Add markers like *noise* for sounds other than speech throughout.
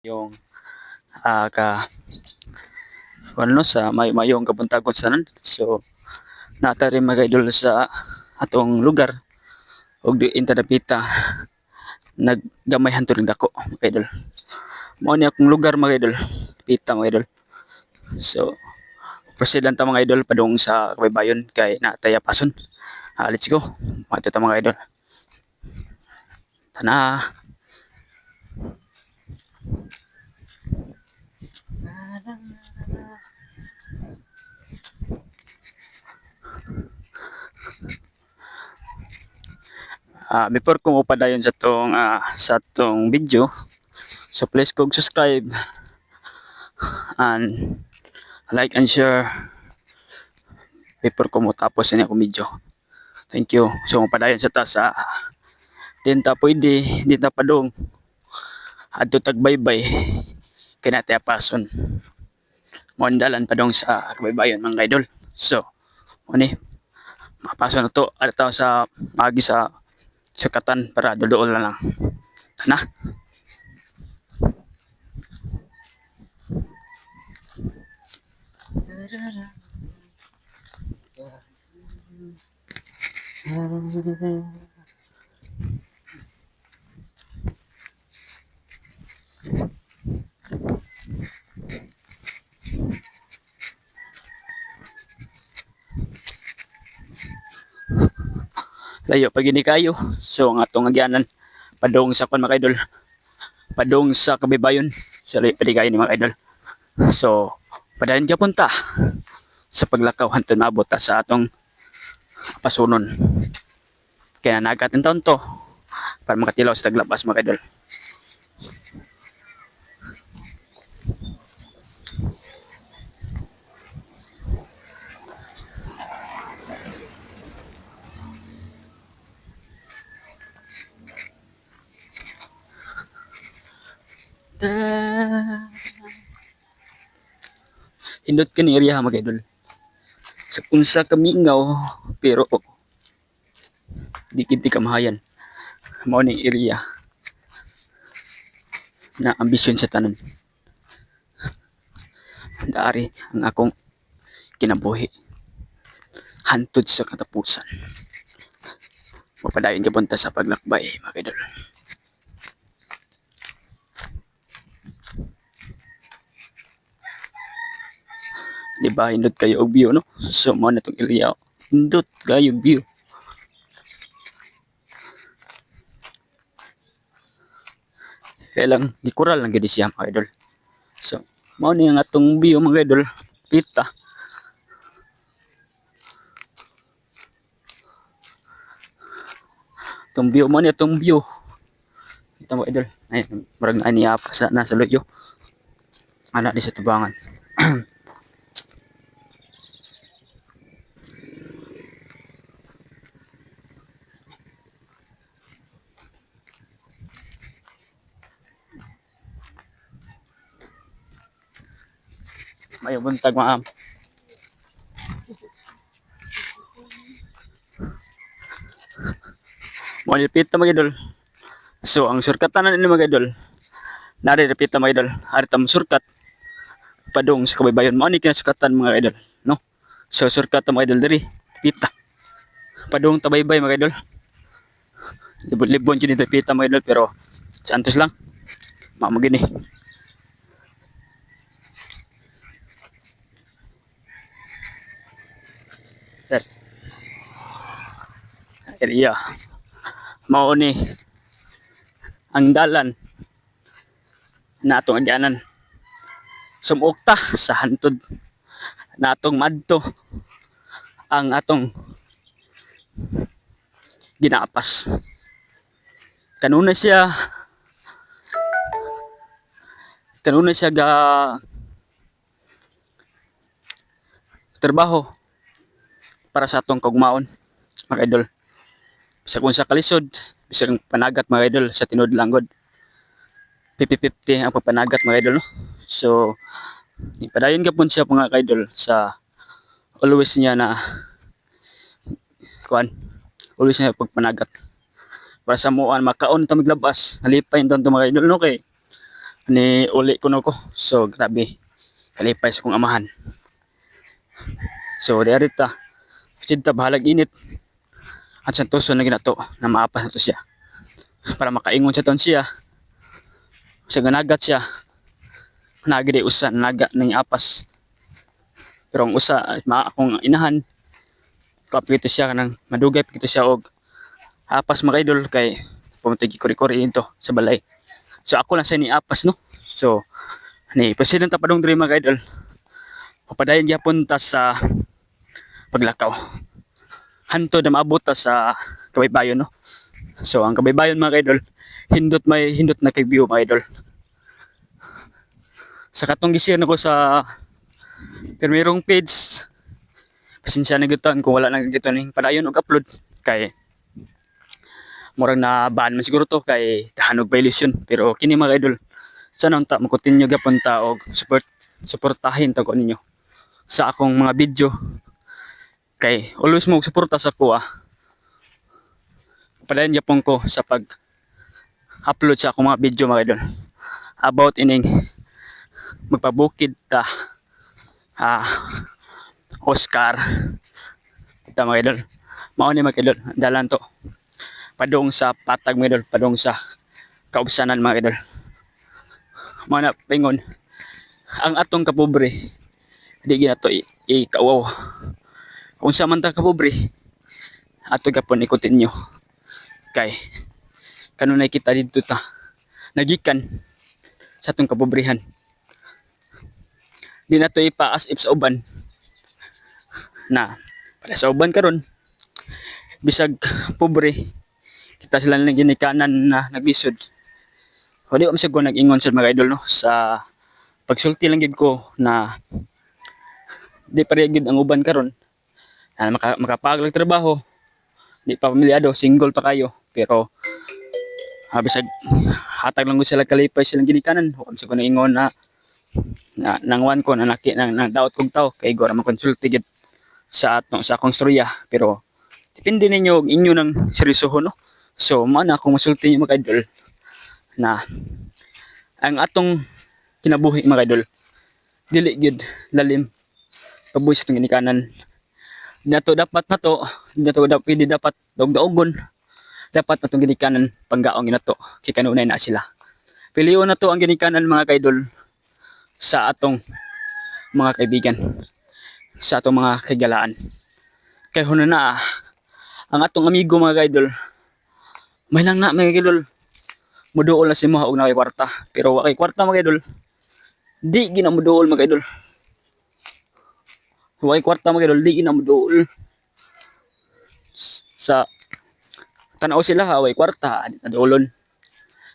yung ah ka ano sa may mayong kabuntagon sa nan so nata rin mga idol sa atong lugar. Ug di intadapita naggamay hanto ring dako mga idol. Mao ni akong lugar mga idol. Pita mga idol. So lang ta mga idol padung sa kabaybayon kay nataya pason Ah, let's go. Mga idol. Tana Ah, before ko upadayon sa tong ah, sa tong video, so please kog subscribe and like and share before ko mo tapos ini akong video. Thank you. So upadayon sa ta sa din ta pwede, din ta padong adto tagbaybay kina ta pason. Mondalan padong sa kabaybayon mga idol. So, mo ni mapason na to adto sa magi sa sukatan para dodool na lang. Na. Layo pag ini kayo. So ang atong agyanan padong sa kon mga idol. Padong sa kabibayon. So layo padi kayo ni mga idol. So padayon ka punta sa paglakaw hantod maabot ta sa atong pasunon. Kaya nagatin taon to para makatilaw sa taglabas mga idol. Hindot ka ni area mga idol. Sa unsa kamingaw pero di kinti kamahayan. Mao ni area na ambisyon sa tanan. Dari ang akong kinabuhi. Hantod sa katapusan. Mapadayon ka punta sa paglakbay, mga idol. Di ba hindot kayo og view no? So mo na tong area. Hindot kayo view. Kaya lang gikural lang gid siya mga idol. So mao ni ang atong view mga idol. Pita. Itong view mo ni itong view. Ito mo idol. Ay marag na niya pa sa nasa loyo. Ana di sa tubangan *clears throat* buntag maam. Mo nilipit mga idol. So ang surkatan ni mga idol. Nari repita mga idol. Ari tam surkat. Padung sa kabaybayon. Mo ni kinasukatan mga idol? No? So surkat mga idol diri. Pita padung tabaybay mga idol. Libon-libon dito dito pita mga idol pero santos lang. Mamagini area mao ni ang dalan na atong sumukta sa hantod na atong madto ang atong ginaapas kanuna siya kanuna siya ga trabaho para sa atong kagmaon mga idol bisag kung sa kalisod bisag panagat mga idol sa tinod langgod 50-50 ang pagpanagat mga idol no so ipadayon ka po siya mga idol sa always niya na kuan always niya pagpanagat para sa muan makaon ta miglabas halipay don to mga idol no kay ni uli kuno ko. So grabe. Kalipay sa kong amahan. So di arita. Sinta bahalag init. At sa tuso na ginato na maapas na to siya. Para makaingon sa ton siya. Sa ganagat siya. Nagdi usa naga ng apas. Pero ang usa ma akong inahan kapito siya kanang madugay pito siya og apas mga idol kay pumunta kuri-kuri dito sa balay. So ako lang siya ni apas no. So ni president pa dong diri mga idol. Papadayon gyapon ta sa paglakaw. Hanto na maabot sa kabaybayon no. So ang kabaybayon mga idol, hindot may hindot na kay view mga idol. Sa katong gisir ko sa pirmirong page pasensya na giton kung wala na giton ning padayon og upload kay murag na ban man siguro to kay kahanog violation pero kini mga idol sana unta mo continue gyapon ta og support suportahin ta ko ninyo sa akong mga video kay always mo suporta sa ah padayon gyapon ko sa pag upload sa akong mga video mga idol. About ining magpabukid ta ah Oscar. Ito mga idol. Mao ni mga idol dalan to. Padung sa patag mga idol. Padung sa kaubsanan mga idol. Mao na pingon. Ang atong kapobre di gina to i- ikawaw kung sa man ta kapobre ato gapon ikutin nyo. Kay kanunay kita dito ta nagikan sa atong kapobrihan di na to ipaas if sa uban. Na para sa uban karon bisag pobre kita sila lang ginikanan na naglisod. O di ko masig ko nag-ingon sa mga idol no? Sa pagsulti lang gid ko na di pa rin gid ang uban karon na maka, makapaglag trabaho. Di pa pamilyado single pa kayo. Pero ah, bisag hatag lang gud sila kalipay silang ginikanan. O masig ko nag-ingon na na nangwan ko na naki nang na, daot kong tao. Kay gora man konsulti gid sa atong sa akong storya. Pero depende ninyo inyo nang seryosohon no? So mana akong masulti niyo mga idol na ang atong kinabuhi mga idol dili gid lalim pabuhi sa itong ginikanan nato dapat nato nato dapat pwede dapat dog-daogon dapat natong ginikanan panggaong ginato kay kanunay na sila. Piliyon na to ang ginikanan mga kaidol sa atong mga kaibigan sa atong mga kagalaan kay huno na ang atong amigo mga kaidol may lang na mga kaidol muduol na si mo og nakay kwarta. Pero wa kay kwarta mga kaidol di gina muduol mga kaidol wa kay kwarta mga kaidol di gina muduol sa tanaw sila ha way kwarta na duolon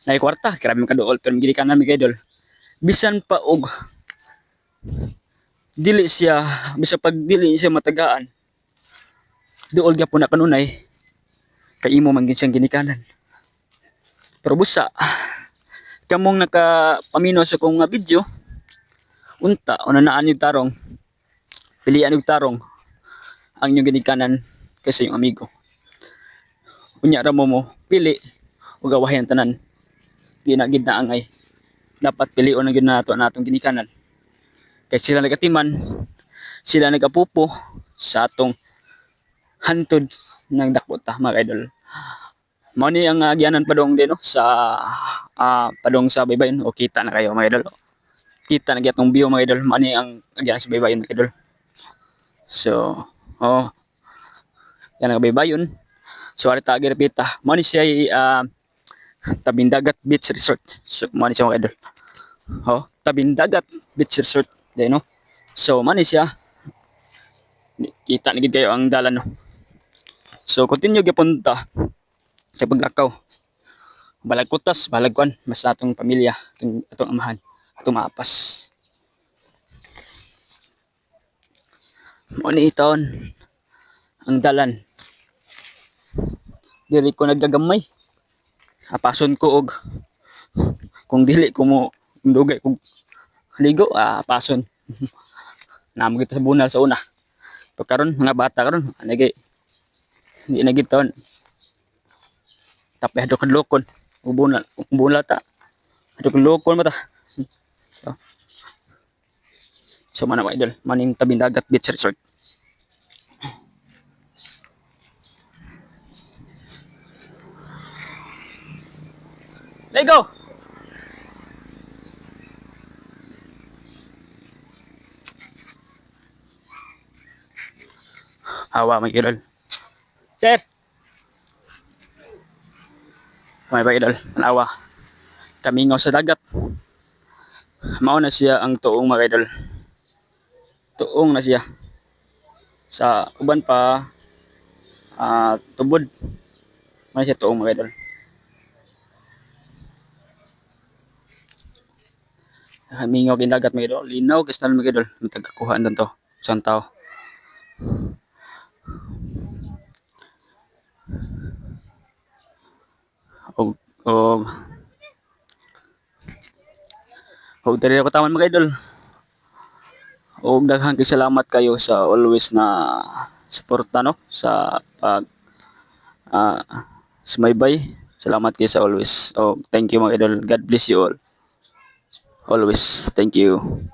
na kwarta grabe man kaduol pero gili ka namin kaidol bisan pa og dili siya bisan pag dili siya matagaan duol gyapon na kanunay kay imo man gid siyang ginikanan. Pero busa kamong nakapamino sa kong nga video unta una naan yung tarong pilian yung tarong ang inyong ginikanan kasi yung amigo. Unya ra mo mo pili ug gawahin ang tanan. Di na angay. Dapat pilion na gyud nato ang atong ginikanan. Kay sila nagatiman sila nagapupo sa atong hantod ng dakota mga idol. Mao ni ang uh, gianan padong din no sa ah, padong sa baybayon o kita na kayo mga idol. Kita na gyatong view mga idol. Mao ni ang gianan sa baybayon mga idol so oh. Yan ang baybayon so ari ta girpita mao ni siya ah, tabing dagat beach resort. So mao ni siya mga idol. Oh tabing dagat beach resort. Din no? So mao ni siya. Kita na gid kayo ang dalan no? So continue gyapon ta sa paglakaw. Balag kutas balag kwan mas atong pamilya atong, atong amahan atong maapas mo ni taon ang dalan. Dili ko nagagamay apason ko og kung dili ko mo dugay kung ligo ah pason *laughs* namo kita sa bunal sa una. Pero karon mga bata karon anagay hindi na giton. Tapay hadok kadlokon ubunal ubunal ta. Hadok kadlokon mata So, so mga idol, maning tabing dagat beach resort. Let's go! Hawa mga idol. Sir! May ba idol? Tanawa. Kamingaw sa dagat. Mao na siya ang tuong mga idol. Tuong na siya. Sa uban pa ah tubod. Mao na siya tuong mga idol. Kamingaw kin dagat mga idol. Linaw kastal mga idol. Magkakakuhaan doon to. Isang tao. og og og diri ako taman mga idol og daghang salamat kayo sa always na suporta no? Sa pag ah sumaybay. Salamat kayo sa always. Oh thank you mga idol. God bless you all. Always thank you